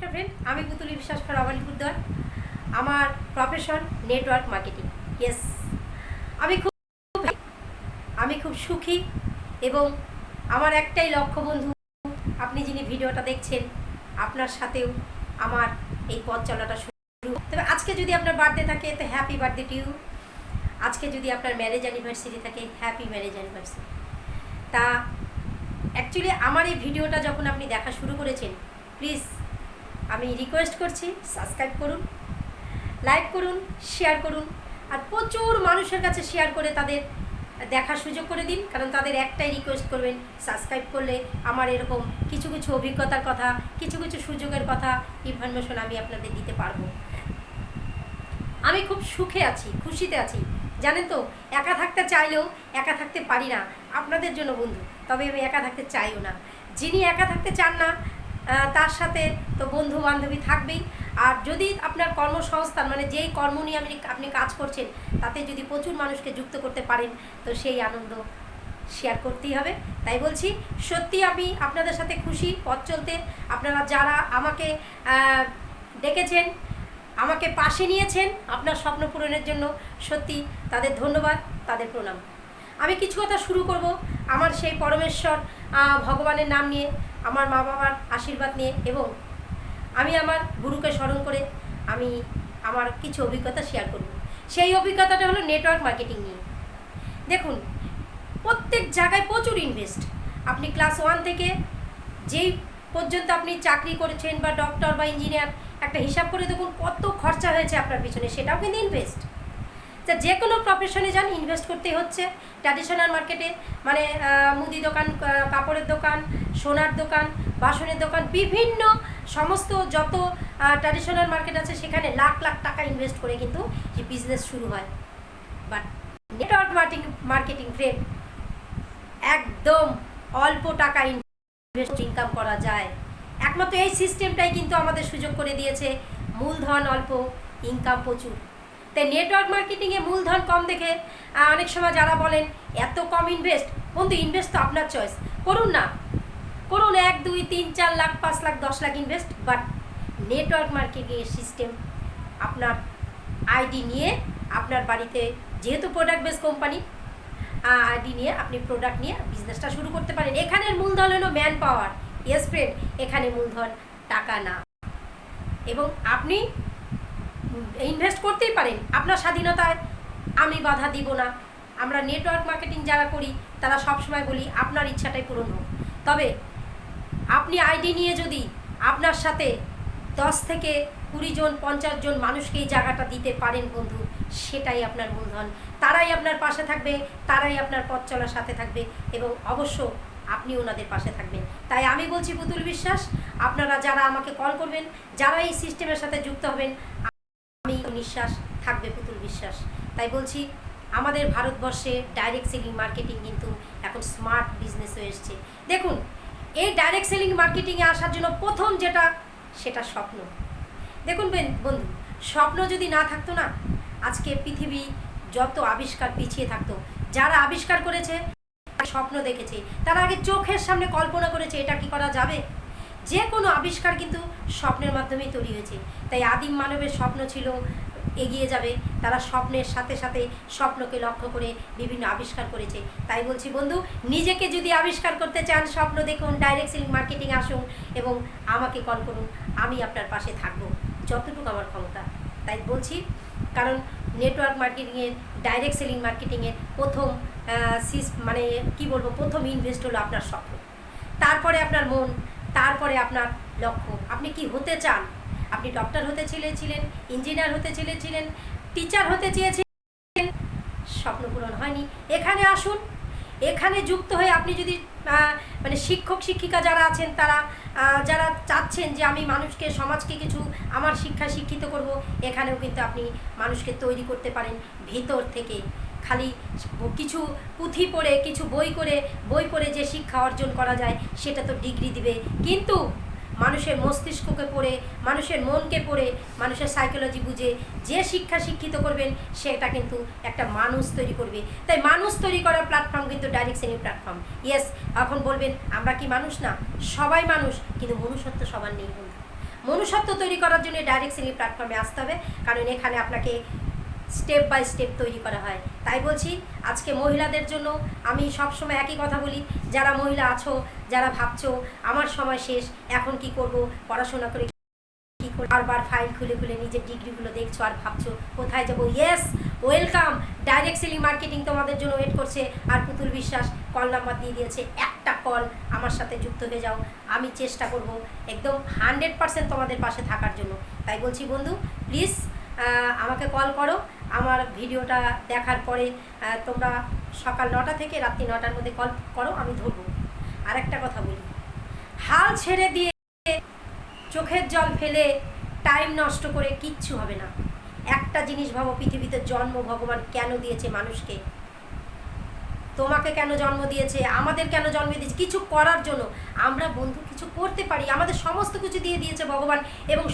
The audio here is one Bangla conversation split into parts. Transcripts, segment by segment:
নমস্কার ফ্রেন্ড আমি পুতুলি বিশ্বাস ফরাবালি পুদ্দার আমার প্রফেশন নেটওয়ার্ক মার্কেটিং ইয়েস আমি খুব আমি খুব সুখী এবং আমার একটাই লক্ষ্য বন্ধু, আপনি যিনি ভিডিওটা দেখছেন, আপনার সাথেও আমার এই পথ চলাটা শুরু। তবে আজকে যদি আপনার বার্থডে থাকে, তো হ্যাপি বার্থডে টু আজকে যদি আপনার ম্যারেজ অ্যানিভার্সারি থাকে হ্যাপি ম্যারেজ অ্যানিভার্সারি তা অ্যাকচুয়ালি আমার এই ভিডিওটা যখন আপনি দেখা শুরু করেছেন প্লিজ আমি রিকোয়েস্ট করছি সাবস্ক্রাইব করুন লাইক করুন শেয়ার করুন, আর প্রচুর মানুষের কাছে শেয়ার করে তাদের দেখার সুযোগ করে দিন, কারণ তাদের একটাই রিকোয়েস্ট করবেন সাবস্ক্রাইব করলে আমার এরকম কিছু কিছু অভিজ্ঞতার কথা, কিছু কিছু সুযোগের কথা ইনফরমেশন আমি আপনাদের দিতে পারব। আমি খুব সুখে আছি, খুশিতে আছি। জানেন তো, একা থাকতে চাইলেও একা থাকতে পারি না। আপনাদের জন্য বন্ধু, তবে আমি একা থাকতে চাইও না। যিনি একা থাকতে চান না তার সাথে তো বন্ধু বান্ধবী থাকবেই। আর যদি আপনার কর্মসংস্থান মানে যেই কর্ম নিয়ে আপনি আপনি কাজ করছেন, তাতে যদি প্রচুর মানুষকে যুক্ত করতে পারেন, তো সেই আনন্দ শেয়ার করতেই হবে। তাই বলছি, সত্যি আমি আপনাদের সাথে খুশি, পথ চলতে। আপনারা যারা আমাকে ডেকেছেন, আমাকে পাশে নিয়েছেন, আপনার স্বপ্ন পূরণের জন্য সত্যি তাদের ধন্যবাদ, তাদের প্রণাম। আমি কিছু কথা শুরু করব। আমার সেই পরমেশ্বর ভগবানের নাম নিয়ে, আমার মা বাবার আশীর্বাদ নিয়ে এবং আমি আমার গুরুকে স্মরণ করে আমি আমার কিছু অভিজ্ঞতা শেয়ার করব। সেই অভিজ্ঞতাটা হলো নেটওয়ার্ক মার্কেটিং নিয়ে। দেখুন, প্রত্যেক জায়গায় প্রচুর ইনভেস্ট আপনি ক্লাস ওয়ান থেকে যেই পর্যন্ত আপনি চাকরি করেছেন বা ডক্টর বা ইঞ্জিনিয়ার একটা হিসাব করে দেখুন কত খরচা হয়েছে আপনার পিছনে, সেটাও কিন্তু ইনভেস্ট তা যে কোনো প্রফেশনে যান ইনভেস্ট করতেই হচ্ছে। ট্র্যাডিশনাল মার্কেটে মানে মুদি দোকান কাপড়ের দোকান, সোনার দোকান, বাসনের দোকান, বিভিন্ন সমস্ত যত ট্র্যাডিশনাল মার্কেট আছে, সেখানে লাখ লাখ টাকা ইনভেস্ট করে কিন্তু যে বিজনেস শুরু হয়। But network marketing marketing frame একদম অল্প টাকা ইনভেস্ট ইনকাম করা যায়। একমাত্র এই সিস্টেমটাই কিন্তু আমাদের সুযোগ করে দিয়েছে। মূলধন অল্প ইনকাম প্রচুর। তাই নেটওয়ার্ক মার্কেটিংয়ে মূলধন কম দেখে অনেক সময় যারা বলেন, এত কম ইনভেস্ট বন্ধু ইনভেস্ট তো আপনার চয়েস করুন না। করুন এক, দুই, তিন, চার লাখ, পাঁচ লাখ, দশ লাখ ইনভেস্ট বাট নেটওয়ার্ক মার্কেটিংয়ের সিস্টেম আপনার আইডি নিয়ে আপনার বাড়িতে যেহেতু প্রোডাক্ট বেস কোম্পানি আইডি নিয়ে আপনি প্রোডাক্ট নিয়ে বিজনেসটা শুরু করতে পারেন। এখানের মূলধন হলো ম্যান পাওয়ার ইয়েস এখানে মূলধন, টাকা না। এবং আপনি ইনভেস্ট করতেই পারেন আপনার স্বাধীনতায়। আমি বাধা দিব না। আমরা নেটওয়ার্ক মার্কেটিং যারা করি, তারা সবসময় বলি, আপনার ইচ্ছাটাই পূরণ হোক। তবে আপনি আইডি নিয়ে যদি আপনার সাথে দশ থেকে কুড়ি জন, পঞ্চাশ জন মানুষকে এই জায়গাটা দিতে পারেন বন্ধু, সেটাই আপনার মূলধন। তারাই আপনার পাশে থাকবে, তারাই আপনার পথ চলার সাথে থাকবে এবং অবশ্য আপনি ওনাদের পাশে থাকবেন। তাই আমি বলছি, পুতুল বিশ্বাস, আপনারা যারা আমাকে কল করবেন, যারা এই সিস্টেমের সাথে যুক্ত হবেন আমি নিঃশ্বাস থাকবে, পুতুল বিশ্বাস। তাই বলছি, আমাদের ভারতবর্ষে ডাইরেক্ট সেলিং মার্কেটিং কিন্তু এখন স্মার্ট বিজনেস হয়ে এসছে। দেখুন, এই ডাইরেক্ট সেলিং মার্কেটিংয়ে আসার জন্য প্রথম যেটা, সেটা স্বপ্ন। দেখুন বেন- বন্ধু, স্বপ্ন যদি না থাকতো না, আজকে পৃথিবী যত আবিষ্কার পিছিয়ে থাকতো, যারা আবিষ্কার করেছে স্বপ্ন দেখেছে। তারা আগে চোখের সামনে কল্পনা করেছে, এটা কি করা যাবে? যে কোনো আবিষ্কার কিন্তু স্বপ্নের মাধ্যমেই তৈরি হয়েছে। তাই আদিম মানবের স্বপ্ন ছিল এগিয়ে যাবে। তারা স্বপ্নের সাথে সাথে স্বপ্নকে লক্ষ্য করে বিভিন্ন আবিষ্কার করেছে। তাই বলছি, বন্ধু, নিজেকে যদি আবিষ্কার করতে চান, স্বপ্ন দেখুন ডাইরেক্ট সেলিং মার্কেটিং আসুন এবং আমাকে কল করুন, আমি আপনার পাশে থাকব যতটুকু আমার ক্ষমতা। তাই বলছি, কারণ নেটওয়ার্ক মার্কেটিংয়ের ডাইরেক্ট সেলিং মার্কেটিংয়ের প্রথম সিস- মানে কি বলব, প্রথম ইনভেস্ট হলো আপনার স্বপ্ন। তারপরে আপনার মন, তারপরে আপনার লক্ষ্য। আপনি কি হতে চান আপনি ডক্টর হতে চেয়েছিলেন ইঞ্জিনিয়ার হতে চেয়েছিলেন টিচার হতে চেয়েছিলেন, স্বপ্ন পূরণ হয়নি। এখানে আসুন, এখানে যুক্ত হয়ে আপনি যদি মানে শিক্ষক, শিক্ষিকা যারা আছেন, তারা যারা চাচ্ছেন যে আমি মানুষকে, সমাজকে কিছু আমার শিক্ষা শিক্ষিত করব, এখানেও কিন্তু আপনি মানুষকে তৈরি করতে পারেন। ভিতর থেকে খালি কিছু পুঁথি পড়ে, কিছু বই করে, বই পড়ে যে শিক্ষা অর্জন করা যায়, সেটা তো ডিগ্রি দিবে। কিন্তু মানুষের মস্তিষ্ককে পড়ে, মানুষের মনকে পড়ে, মানুষের সাইকোলজি বুঝে, যে শিক্ষা শিক্ষিত করবেন, সেটা কিন্তু একটা মানুষ তৈরি করবে। তাই মানুষ তৈরি করার প্ল্যাটফর্ম কিন্তু ডাইরেক্ট সেলিং প্ল্যাটফর্ম ইয়েস এখন বলবেন, আমরা কি মানুষ না? সবাই মানুষ, কিন্তু মনুষ্যত্ব সবার নেই মনুষ্যত্ব তৈরি করার জন্য ডাইরেক্ট সেলিং প্ল্যাটফর্মে আসতে হবে। কারণ এখানে আপনাকে স্টেপ বাই স্টেপ তৈরি করা হয়। তাই বলছি, আজকে মহিলাদের জন্য আমি সবসময় একই কথা বলি, যারা মহিলা আছো, যারা ভাবছ, আমার সময় শেষ, এখন কি করব, পড়াশোনা করে বারবার ফাইল খুলে খুলে নিজের ডিগ্রিগুলো দেখছ আর ভাবছ, কোথায় যাব? Yes welcome direct selling marketing তোমাদের জন্য ওয়েট করছে, আর পুতুল বিশ্বাস কল নাম্বার দিয়ে দিয়েছে, একটা কল আমার সাথে যুক্ত হয়ে যাও। আমি চেষ্টা করব একদম হান্ড্রেড পার্সেন্ট তোমাদের পাশে থাকার জন্য। তাই বলছি বন্ধু প্লিজ আমাকে কল করো। আমার ভিডিওটা দেখার পরে তোমরা সকাল নটা থেকে রাত্রি নটার মধ্যে কল করো, আমি ধরবো। আর একটা কথা বলি। হাল ছেড়ে দিয়ে চোখের জল ফেলে টাইম নষ্ট করে কিচ্ছু হবে না। একটা জিনিস ভাবো, পৃথিবীতে জন্ম ভগবান কেন দিয়েছে মানুষকে? তোমাকে কেন জন্ম দিয়েছে? আমাদের কেন জন্ম দিয়েছে? কিছু করার জন্য আমরা বন্ধু, কিছু করতে পারি। আমাদের সমস্ত কিছু দিয়ে দিয়েছে ভগবান এবং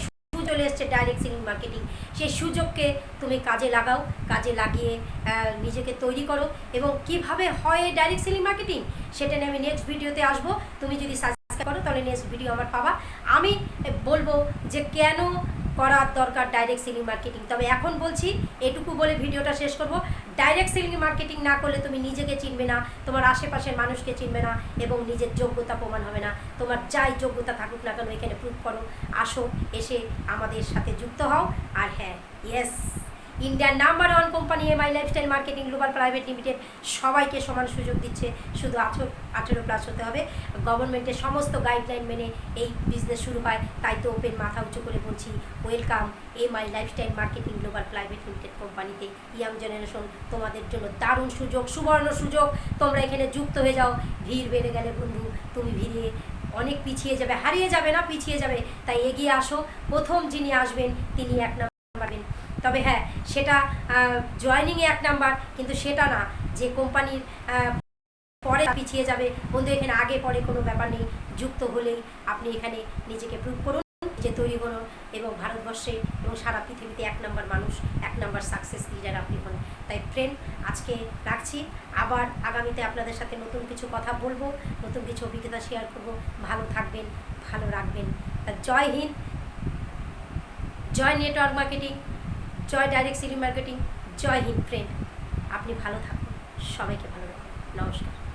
চলে এসছে ডাইরেক্ট সেলিং মার্কেটিং সেই সুযোগকে তুমি কাজে লাগাও, কাজে লাগিয়ে নিজেকে তৈরি করো এবং কীভাবে হয় ডাইরেক্ট সেলিং মার্কেটিং সেটা নিয়ে আমি নেক্সট ভিডিওতে আসব। তুমি যদি সাবস্ক্রাইব করো, তাহলে নেক্সট ভিডিও আমার পাবা। আমি বলব যে কেন করার দরকার ডাইরেক্ট সেলিং মার্কেটিং তবে এখন বলছি, এটুকু বলে ভিডিওটা শেষ করব। ডাইরেক্ট সেলিং মার্কেটিং না করলে তুমি নিজেকে চিনবে না, তোমার আশেপাশের মানুষকে চিনবে না, এবং নিজের যোগ্যতা প্রমাণ হবে না। তোমার যাই যোগ্যতা থাকুক না কেন, এখানে প্রুভ করো। আসো, এসে আমাদের সাথে যুক্ত হও, আর হ্যাঁ ইয়েস ইন্ডিয়ার number one company MI lifestyle marketing global private limited সবাইকে সমান সুযোগ দিচ্ছে। শুধু আঠেরো আঠেরো প্লাস হতে হবে। গভর্নমেন্টের সমস্ত গাইডলাইন মেনে এই বিজনেস শুরু হয়। তাই তো ওপেন মাথা উঁচু করে বলছি welcome MI lifestyle marketing global private limited কোম্পানিতে। ইয়াং জেনারেশন তোমাদের জন্য দারুণ সুযোগ, সুবর্ণ সুযোগ। তোমরা এখানে যুক্ত হয়ে যাও। ভিড় বেড়ে গেলে বন্ধু, তুমি ভিড়ে অনেক পিছিয়ে যাবে, হারিয়ে যাবে না, পিছিয়ে যাবে। তাই এগিয়ে আসো। প্রথম যিনি আসবেন, তিনি এক তবে হ্যাঁ সেটা জয়নিংয়ে এক নাম্বার কিন্তু সেটা না। যে কোম্পানির পরে পিছিয়ে যাবে, বন্ধু, এখানে আগে, পরে কোনো ব্যাপার নেই। যুক্ত হলেই আপনি এখানে নিজেকে প্রুভ করুন যে তৈরি করুন এবং ভারতবর্ষে এবং সারা পৃথিবীতে এক নম্বর মানুষ, এক নম্বর সাকসেস লিডার আপনি হন। তাই ফ্রেন্ড আজকে রাখছি। আবার আগামীতে আপনাদের সাথে নতুন কিছু কথা বলব, নতুন কিছু অভিজ্ঞতা শেয়ার করব। ভালো থাকবেন, ভালো রাখবেন। তা Jai Hind, Jai network marketing Jai direct city marketing Jai Hind friend আপনি ভালো থাকুন সবাইকে ভালো রাখুন। নমস্কার।